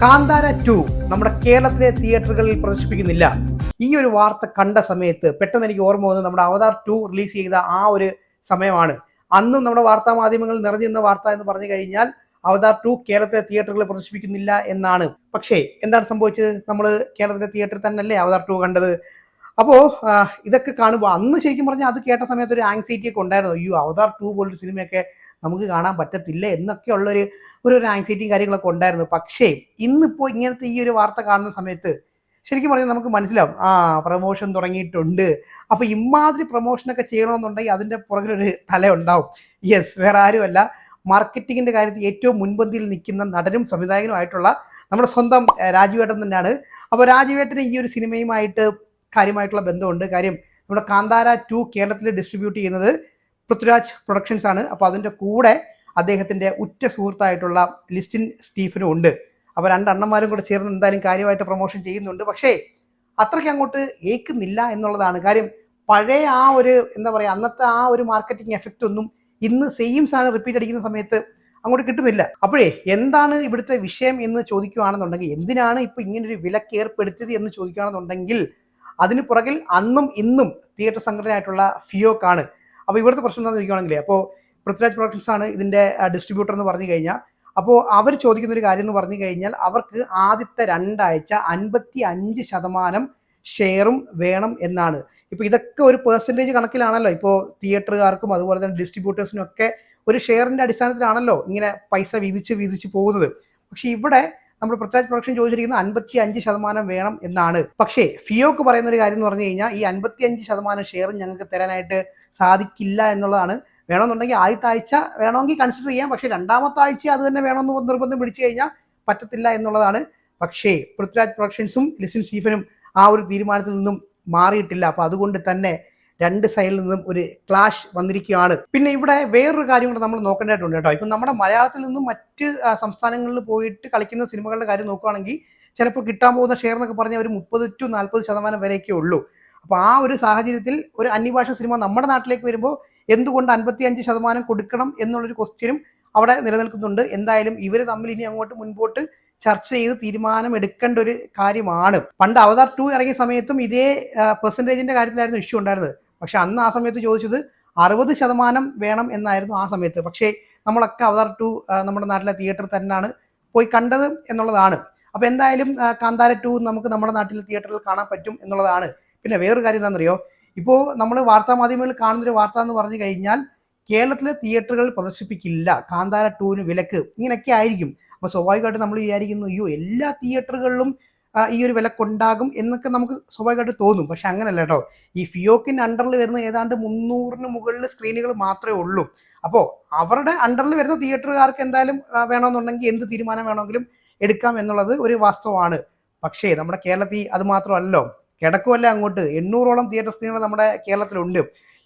Kantara to നമ്മുടെ കേരളത്തിലെ തിയേറ്ററുകളിൽ പ്രദർശിപ്പിക്കുന്നില്ല. ഈ ഒരു വാർത്ത കണ്ട സമയത്ത് പെട്ടെന്ന് എനിക്ക് ഓർമ്മ വന്നത് നമ്മുടെ അവതാർ ടു റിലീസ് ചെയ്ത ആ ഒരു സമയമാണ്. അന്നും നമ്മുടെ വാർത്താ മാധ്യമങ്ങളിൽ നിറഞ്ഞിരുന്ന വാർത്ത എന്ന് പറഞ്ഞു കഴിഞ്ഞാൽ അവതാർ ടു കേരളത്തിലെ തിയേറ്ററുകളിൽ പ്രദർശിപ്പിക്കുന്നില്ല എന്നാണ്. പക്ഷേ എന്താണ് സംഭവിച്ചത്? നമ്മൾ കേരളത്തിലെ തിയേറ്ററിൽ തന്നെയല്ലേ അവതാർ ടു കണ്ടത്? അപ്പോൾ ഇതൊക്കെ കാണുമ്പോൾ അന്ന് ശരിക്കും പറഞ്ഞാൽ അത് കേട്ട സമയത്ത് ഒരു ആങ്സൈറ്റി ഒക്കെ ഉണ്ടായിരുന്നു. അയ്യോ അവതാർ ടു പോലൊരു സിനിമയൊക്കെ നമുക്ക് കാണാൻ പറ്റത്തില്ല എന്നൊക്കെ ഉള്ളൊരു ഒരു ഒരു ആങ്സൈറ്റിയും കാര്യങ്ങളൊക്കെ ഉണ്ടായിരുന്നു. പക്ഷേ ഇന്നിപ്പോൾ ഇങ്ങനത്തെ ഈ ഒരു വാർത്ത കാണുന്ന സമയത്ത് ശരിക്കും പറഞ്ഞാൽ നമുക്ക് മനസ്സിലാവും. ആ പ്രമോഷൻ തുടങ്ങിയിട്ടുണ്ട്. അപ്പോൾ ഇമാതിരി പ്രൊമോഷനൊക്കെ ചെയ്യണമെന്നുണ്ടെങ്കിൽ അതിന്റെ പുറകിലൊരു തല ഉണ്ടാവും യെസ് വേറെ ആരുമല്ല. മാർക്കറ്റിങ്ങിന്റെ കാര്യത്തിൽ ഏറ്റവും മുൻപന്തിയിൽ നിൽക്കുന്ന നടനും സംവിധായകനുമായിട്ടുള്ള നമ്മുടെ സ്വന്തം രാജുവേട്ടൻ തന്നെയാണ്. അപ്പോൾ രാജുവേട്ടന് ഈ ഒരു സിനിമയുമായിട്ട് കാര്യമായിട്ടുള്ള ബന്ധമുണ്ട്. കാര്യം നമ്മുടെ കാന്താര ടു കേരളത്തിൽ ഡിസ്ട്രിബ്യൂട്ട് ചെയ്യുന്നത് പൃഥ്വിരാജ് പ്രൊഡക്ഷൻസ് ആണ്. അപ്പോൾ അതിന്റെ കൂടെ അദ്ദേഹത്തിന്റെ ഉറ്റ സുഹൃത്തായിട്ടുള്ള ലിസ്റ്റിൻ സ്റ്റീഫനും ഉണ്ട്. അപ്പോൾ രണ്ടെണ്ണന്മാരും കൂടെ ചേർന്ന് എന്തായാലും കാര്യമായിട്ട് പ്രൊമോഷൻ ചെയ്യുന്നുണ്ട്. പക്ഷേ അത്രയ്ക്ക് അങ്ങോട്ട് ഏക്കുന്നില്ല എന്നുള്ളതാണ് കാര്യം. പഴയ ആ ഒരു എന്താ പറയുക അന്നത്തെ ആ ഒരു മാർക്കറ്റിംഗ് എഫക്റ്റ് ഒന്നും ഇന്ന് സെയിം സാധനം റിപ്പീറ്റ് അടിക്കുന്ന സമയത്ത് അങ്ങോട്ട് കിട്ടുന്നില്ല. അപ്പോഴേ എന്താണ് ഇവിടുത്തെ വിഷയം എന്ന് ചോദിക്കുകയാണെന്നുണ്ടെങ്കിൽ എന്തിനാണ് ഇപ്പോൾ ഇങ്ങനൊരു വിലക്ക് ഏർപ്പെടുത്തിയത് എന്ന് ചോദിക്കുകയാണെന്നുണ്ടെങ്കിൽ അതിന് പുറകിൽ അന്നും ഇന്നും തിയേറ്റർ സംഘടനയായിട്ടുള്ള ഫിയോക്കാണ്. അപ്പോൾ ഇവിടുത്തെ പ്രശ്നം എന്താണെന്ന് ചോദിക്കുകയാണെങ്കിൽ അപ്പോൾ പൃഥ്വിരാജ് പ്രൊഡക്ഷൻസ് ആണ് ഇതിന്റെ ഡിസ്ട്രിബ്യൂട്ടർ എന്ന് പറഞ്ഞു കഴിഞ്ഞാൽ അപ്പോൾ അവർ ചോദിക്കുന്ന ഒരു കാര്യം എന്ന് പറഞ്ഞു കഴിഞ്ഞാൽ അവർക്ക് ആദ്യത്തെ രണ്ടാഴ്ച അൻപത്തി അഞ്ച് ശതമാനം ഷെയറും വേണം എന്നാണ്. ഇപ്പോൾ ഇതൊക്കെ ഒരു പെർസെന്റേജ് കണക്കിലാണല്ലോ. ഇപ്പോൾ തിയേറ്ററുകാർക്കും അതുപോലെ തന്നെ ഡിസ്ട്രിബ്യൂട്ടേഴ്സിനും ഒക്കെ ഒരു ഷെയറിന്റെ അടിസ്ഥാനത്തിലാണല്ലോ ഇങ്ങനെ പൈസ വീതിച്ച് വീതിച്ച് പോകുന്നത്. പക്ഷേ ഇവിടെ നമ്മുടെ പൃഥ്വിരാജ് പ്രൊഡക്ഷൻ ചോദിച്ചിരിക്കുന്നത് അൻപത്തി അഞ്ച് ശതമാനം വേണം എന്നാണ്. പക്ഷേ ഫിയോക്ക് പറയുന്ന ഒരു കാര്യം എന്ന് പറഞ്ഞു കഴിഞ്ഞാൽ ഈ അൻപത്തി അഞ്ച് ശതമാനം ഷെയറും ഞങ്ങൾക്ക് തരാനായിട്ട് സാധിക്കില്ല എന്നുള്ളതാണ്. വേണമെന്നുണ്ടെങ്കിൽ ആദ്യത്തെ ആഴ്ച വേണമെങ്കിൽ കൺസിഡർ ചെയ്യാം. പക്ഷേ രണ്ടാമത്തെ ആഴ്ച അത് തന്നെ വേണമെന്ന് നിർബന്ധം പിടിച്ചു കഴിഞ്ഞാൽ പറ്റത്തില്ല എന്നുള്ളതാണ്. പക്ഷേ പൃഥ്വിരാജ് പ്രൊഡക്ഷൻസും ലിസിൻ സ്റ്റീഫനും ആ ഒരു തീരുമാനത്തിൽ നിന്നും മാറിയിട്ടില്ല. അപ്പോൾ അതുകൊണ്ട് തന്നെ രണ്ട് സൈഡിൽ നിന്നും ഒരു ക്ലാഷ് വന്നിരിക്കുകയാണ്. പിന്നെ ഇവിടെ വേറൊരു കാര്യം കൂടെ നമ്മൾ നോക്കേണ്ടതായിട്ടുണ്ട് കേട്ടോ. ഇപ്പം നമ്മുടെ മലയാളത്തിൽ നിന്നും മറ്റ് സംസ്ഥാനങ്ങളിൽ പോയിട്ട് കളിക്കുന്ന സിനിമകളുടെ കാര്യം നോക്കുകയാണെങ്കിൽ ചിലപ്പോൾ കിട്ടാൻ പോകുന്ന ഷെയർ എന്നൊക്കെ പറഞ്ഞാൽ ഒരു മുപ്പത് ടു നാൽപ്പത് ശതമാനം വരെയൊക്കെ ഉള്ളൂ. അപ്പോൾ ആ ഒരു സാഹചര്യത്തിൽ ഒരു അന്യഭാഷ സിനിമ നമ്മുടെ നാട്ടിലേക്ക് വരുമ്പോൾ എന്തുകൊണ്ട് അൻപത്തി അഞ്ച് ശതമാനം കൊടുക്കണം എന്നുള്ളൊരു ക്വസ്റ്റ്യനും അവിടെ നിലനിൽക്കുന്നുണ്ട്. എന്തായാലും ഇവർ തമ്മിൽ ഇനി അങ്ങോട്ട് മുൻപോട്ട് ചർച്ച ചെയ്ത് തീരുമാനം എടുക്കേണ്ട ഒരു കാര്യമാണ്. പണ്ട് അവതാർ ടു ഇറങ്ങിയ സമയത്തും ഇതേ പെർസെന്റേജിന്റെ കാര്യത്തിലായിരുന്നു ഇഷ്യൂ ഉണ്ടായിരുന്നത്. പക്ഷെ അന്ന് ആ സമയത്ത് ചോദിച്ചത് അറുപത് ശതമാനം വേണം എന്നായിരുന്നു ആ സമയത്ത്. പക്ഷേ നമ്മളൊക്കെ അവതാർ ടു നമ്മുടെ നാട്ടിലെ തിയേറ്ററിൽ തന്നെയാണ് പോയി കണ്ടത് എന്നുള്ളതാണ്. അപ്പോൾ എന്തായാലും കാന്താര ടു നമുക്ക് നമ്മുടെ നാട്ടിലെ തിയേറ്ററിൽ കാണാൻ പറ്റും എന്നുള്ളതാണ്. പിന്നെ വേറൊരു കാര്യം എന്താണെന്നറിയോ? ഇപ്പോൾ നമ്മൾ വാർത്താ മാധ്യമങ്ങളിൽ കാണുന്നൊരു വാർത്ത എന്ന് പറഞ്ഞു കഴിഞ്ഞാൽ കേരളത്തിലെ തിയേറ്ററുകൾ പ്രദർശിപ്പിക്കില്ല. കാന്താര ടൂവിന് വിലക്ക് ഇങ്ങനെയൊക്കെ ആയിരിക്കും. അപ്പോൾ സ്വാഭാവികമായിട്ട് നമ്മൾ വിചാരിക്കുന്നു അയ്യോ എല്ലാ തിയേറ്ററുകളിലും ഈ ഒരു വിലക്കുണ്ടാകും എന്നൊക്കെ നമുക്ക് സ്വാഭാവികമായിട്ട് തോന്നും. പക്ഷെ അങ്ങനല്ല കേട്ടോ. ഈ ഫിയോക്കിന്റെ അണ്ടറിൽ വരുന്ന ഏതാണ്ട് മുന്നൂറിന് മുകളിൽ സ്ക്രീനുകൾ മാത്രമേ ഉള്ളൂ. അപ്പോൾ അവരുടെ അണ്ടറിൽ വരുന്ന തിയേറ്ററുകാർക്ക് എന്തായാലും വേണമെന്നുണ്ടെങ്കിൽ എന്ത് തീരുമാനം വേണമെങ്കിലും എടുക്കാം എന്നുള്ളത് ഒരു വാസ്തവമാണ്. പക്ഷേ നമ്മുടെ കേരളത്തിൽ അത് മാത്രമല്ലോ കിടക്കുമല്ല അങ്ങോട്ട്. എണ്ണൂറോളം തിയേറ്റർ സ്ക്രീനുകൾ നമ്മുടെ കേരളത്തിലുണ്ട്.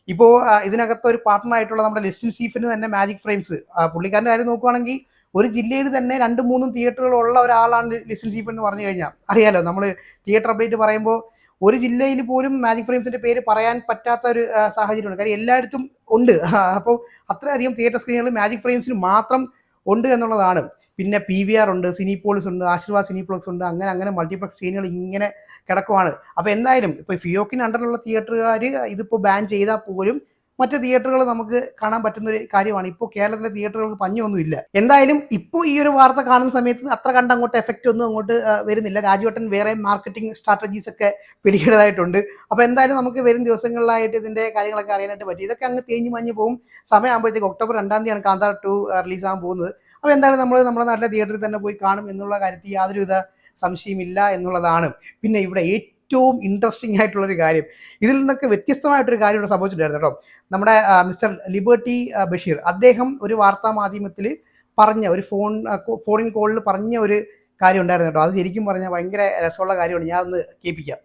ഇപ്പോൾ ഇതിനകത്ത് ഒരു പാർട്ട്ണറായിട്ടുള്ള നമ്മുടെ ലിസ്റ്റിൻ സീഫിന് തന്നെ മാജിക് ഫ്രെയിംസ് പുള്ളിക്കാരന്റെ കാര്യം നോക്കുകയാണെങ്കിൽ ഒരു ജില്ലയിൽ തന്നെ രണ്ട് മൂന്നും തിയേറ്ററുകൾ ഉള്ള ഒരാളാണ് ലിസ്റ്റിൻ സീഫ് എന്ന് പറഞ്ഞു കഴിഞ്ഞാൽ. അറിയാലോ നമ്മൾ തിയേറ്റർ അപ്ഡേറ്റ് പറയുമ്പോൾ ഒരു ജില്ലയിൽ പോലും മാജിക് ഫ്രെയിംസിന്റെ പേര് പറയാൻ പറ്റാത്ത ഒരു സാഹചര്യമാണ് കാര്യം എല്ലായിടത്തും ഉണ്ട്. അപ്പോൾ അത്രയധികം തിയേറ്റർ സ്ക്രീനുകൾ മാജിക് ഫ്രെയിംസിന് മാത്രം ഉണ്ട് എന്നുള്ളതാണ്. പിന്നെ പി വി ആർ ഉണ്ട് സിനിപോളിസ് ഉണ്ട് ആശീർവാദ് സിനിപ്ലക്സ് ഉണ്ട് അങ്ങനെ അങ്ങനെ മൾട്ടിപ്ലക്സ് സ്ക്രീനുകൾ ഇങ്ങനെ കിടക്കുവാണ്. അപ്പോൾ എന്തായാലും ഇപ്പോൾ ഫിയോക്കിന് അണ്ടറിലുള്ള തിയേറ്ററുകാർ ഇതിപ്പോൾ ബാൻ ചെയ്താൽ പോലും മറ്റ് തിയേറ്ററുകൾ നമുക്ക് കാണാൻ പറ്റുന്ന ഒരു കാര്യമാണ്. ഇപ്പോൾ കേരളത്തിലെ തിയേറ്ററുകൾക്ക് പഞ്ഞൊന്നുമില്ല. എന്തായാലും ഇപ്പോൾ ഈ ഒരു വാർത്ത കാണുന്ന സമയത്ത് അത്ര കണ്ട് അങ്ങോട്ട് എഫക്റ്റ് ഒന്നും അങ്ങോട്ട് വരുന്നില്ല. രാജുവട്ടൻ വേറെ മാർക്കറ്റിംഗ് സ്ട്രാറ്റജീസ് ഒക്കെ പിടിക്കേണ്ടതായിട്ടുണ്ട് അപ്പോൾ എന്തായാലും നമുക്ക് വരും ദിവസങ്ങളിലായിട്ട് ഇതിന്റെ കാര്യങ്ങളൊക്കെ അറിയാനായിട്ട് പറ്റും. ഇതൊക്കെ അങ്ങ് തേഞ്ഞു മഞ്ഞ് പോകും സമയമാകുമ്പോഴത്തേക്ക് ഒക്ടോബർ രണ്ടാം തീയതിയാണ് കാന്താർ ടു റിലീസ് ആകാൻ പോകുന്നത്. അപ്പോൾ എന്തായാലും നമ്മൾ നമ്മുടെ നാട്ടിലെ തിയേറ്ററിൽ തന്നെ പോയി കാണും എന്നുള്ള കാര്യത്തിൽ യാതൊരുവിധ സംശയമില്ല എന്നുള്ളതാണ്. പിന്നെ ഇവിടെ ഏറ്റവും ഇൻട്രസ്റ്റിംഗ് ആയിട്ടുള്ളൊരു കാര്യം. ഇതിൽ നിന്നൊക്കെ വ്യത്യസ്തമായിട്ടൊരു കാര്യം ഇവിടെ സംഭവിച്ചിട്ടുണ്ടായിരുന്നു കേട്ടോ. നമ്മുടെ മിസ്റ്റർ ലിബർട്ടി ബഷീർ അദ്ദേഹം ഒരു വാർത്താ മാധ്യമത്തിൽ പറഞ്ഞ ഒരു ഫോൺ ഫോണിൻ കോളിൽ പറഞ്ഞ ഒരു കാര്യം ഉണ്ടായിരുന്നു കേട്ടോ. അത് ശരിക്കും പറഞ്ഞാൽ ഭയങ്കര രസമുള്ള കാര്യമാണ്. ഞാൻ ഒന്ന് കേൾപ്പിക്കാം.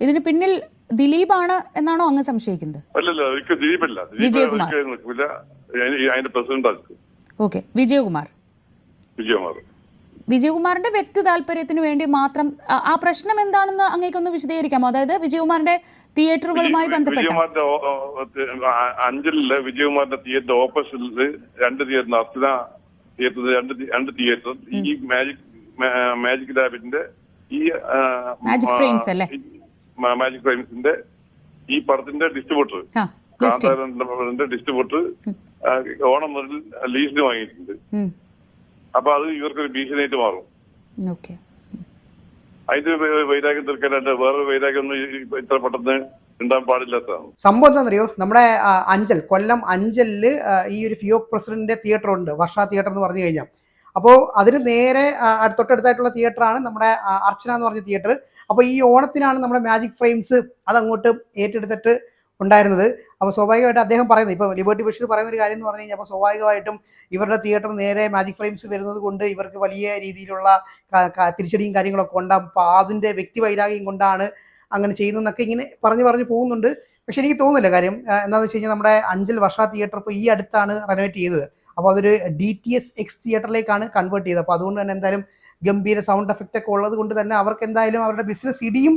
ഇതിന് പിന്നിൽ ദിലീപാണ് എന്നാണോ അങ്ങ് സംശയിക്കുന്നത്? അല്ലല്ല ദിലീപല്ല. വിജയകുമാർ. അതിന്റെ പ്രസിഡന്റ് ഓക്കെ. വിജയകുമാർ. വിജയകുമാർ. വിജയകുമാറിന്റെ വ്യക്തി താല്പര്യത്തിന് വേണ്ടി മാത്രം ആ- പ്രശ്നം എന്താണെന്ന് അങ്ങേക്കൊന്ന് വിശദീകരിക്കാമോ? അതായത് വിജയകുമാറിന്റെ തിയേറ്ററുകളുമായി ബന്ധപ്പെട്ട് അഞ്ചലിൽ വിജയകുമാറിന്റെ തിയേറ്റർ ഓപ്പോസിറ്റിൽ രണ്ട് തിയേറ്റർ അർച്ചന തിയേറ്റർ രണ്ട് രണ്ട് തിയേറ്റർ. ഈ മാജിക് മാജിക് ലാബിന്റെ ഈ മാജിക് ഫ്രെയിംസ് അല്ലേ? മാജിക് ഫ്രെയിംസിന്റെ ഈ പടത്തിന്റെ ഡിസ്ട്രിബ്യൂട്ടർ. കാന്താരന്റെ ഡിസ്ട്രിബ്യൂട്ടർ ഓണം മുതൽ ലീസിന് വാങ്ങിയിട്ടുണ്ട്. അപ്പൊ അത് ഇവർക്കൊരു ഭീഷണിയായിട്ട് മാറും. ഓക്കെ. അതിന്റെ വൈരാഗ്യം തീർക്കാനായിട്ട് വേറൊരു വൈരാഗ്യം ഒന്നും ഇത്ര പെട്ടെന്ന് ഉണ്ടാകാൻ പാടില്ലാത്തതാണ്. സംഭവം എന്താണെന്നറിയോ? നമ്മുടെ അഞ്ചൽ കൊല്ലം അഞ്ചലിൽ ഈ ഒരു ഫിയോക് പ്രസിഡന്റിന്റെ തിയേറ്റർ ഉണ്ട് വർഷ തിയേറ്റർ എന്ന് പറഞ്ഞു കഴിഞ്ഞാൽ. അപ്പോൾ അതിന് നേരെ തൊട്ടടുത്തായിട്ടുള്ള തിയേറ്റർ തൊട്ടടുത്തായിട്ടുള്ള തിയേറ്ററാണ് നമ്മുടെ അർച്ചന എന്ന് പറഞ്ഞ തിയേറ്റർ അപ്പോൾ ഈ ഓണത്തിനാണ് നമ്മുടെ മാജിക് ഫ്രെയിംസ് അതങ്ങോട്ട് ഏറ്റെടുത്തിട്ട് ഉണ്ടായിരുന്നത്. അപ്പോൾ സ്വാഭാവികമായിട്ട് അദ്ദേഹം പറയുന്നത് ഇപ്പോൾ ലിബർട്ടി ബഷീർ പറയുന്ന ഒരു കാര്യം എന്ന് പറഞ്ഞു കഴിഞ്ഞാൽ അപ്പോൾ സ്വാഭാവികമായിട്ടും ഇവരുടെ തിയേറ്റർ നേരെ മാജിക് ഫ്രെയിംസ് വരുന്നത് കൊണ്ട് ഇവർക്ക് വലിയ രീതിയിലുള്ള തിരിച്ചടിയും കാര്യങ്ങളൊക്കെ ഉണ്ടാകും അപ്പോൾ അതിന്റെ വ്യക്തി വൈരാഗ്യം കൊണ്ടാണ് അങ്ങനെ ചെയ്യുന്നതെന്നൊക്കെ ഇങ്ങനെ പറഞ്ഞു പറഞ്ഞു പോകുന്നുണ്ട്. പക്ഷെ എനിക്ക് തോന്നുന്നില്ല കാര്യം എന്താണെന്ന് വെച്ച് കഴിഞ്ഞാൽ നമ്മുടെ അഞ്ചൽ വർഷ തിയേറ്റർ ഇപ്പോൾ ഈ അടുത്താണ് റെനോവേറ്റ് ചെയ്തത്. അപ്പോൾ അതൊരു ഡി ടി എസ് എക്സ് തിയേറ്ററിലേക്കാണ് കൺവേർട്ട് ചെയ്തത്. അപ്പോൾ അതുകൊണ്ട് തന്നെ എന്തായാലും ഗംഭീര സൗണ്ട് എഫക്റ്റ് ഒക്കെ ഉള്ളത് കൊണ്ട് തന്നെ അവർക്ക് എന്തായാലും അവരുടെ ബിസിനസ് ഇടിയും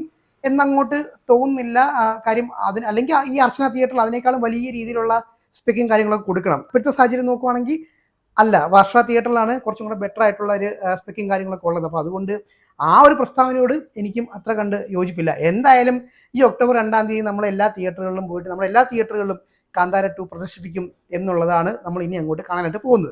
എന്നങ്ങോട്ട് തോന്നുന്നില്ല കാര്യം അതിന് അല്ലെങ്കിൽ ഈ അർച്ചന തിയേറ്ററിൽ അതിനേക്കാളും വലിയ രീതിയിലുള്ള സ്പീക്കിംഗ് കാര്യങ്ങളൊക്കെ കൊടുക്കണം. ഇപ്പോഴത്തെ സാഹചര്യം നോക്കുവാണെങ്കിൽ അല്ല വർഷ തിയേറ്ററിലാണ് കുറച്ചും കൂടെ ബെറ്റർ ആയിട്ടുള്ള ഒരു സ്പീക്കിംഗ് കാര്യങ്ങളൊക്കെ ഉള്ളത്. അപ്പോൾ അതുകൊണ്ട് ആ ഒരു പ്രസ്താവനയോട് എനിക്കും അത്ര കണ്ട് യോജിപ്പില്ല. എന്തായാലും ഈ ഒക്ടോബർ രണ്ടാം തീയതി നമ്മൾ എല്ലാ തിയേറ്ററുകളിലും പോയിട്ട് നമ്മൾ എല്ലാ തിയേറ്ററുകളിലും കാന്താര ടു പ്രദർശിപ്പിക്കും എന്നുള്ളതാണ് നമ്മൾ ഇനി അങ്ങോട്ട് കാണാനായിട്ട് പോകുന്നത്.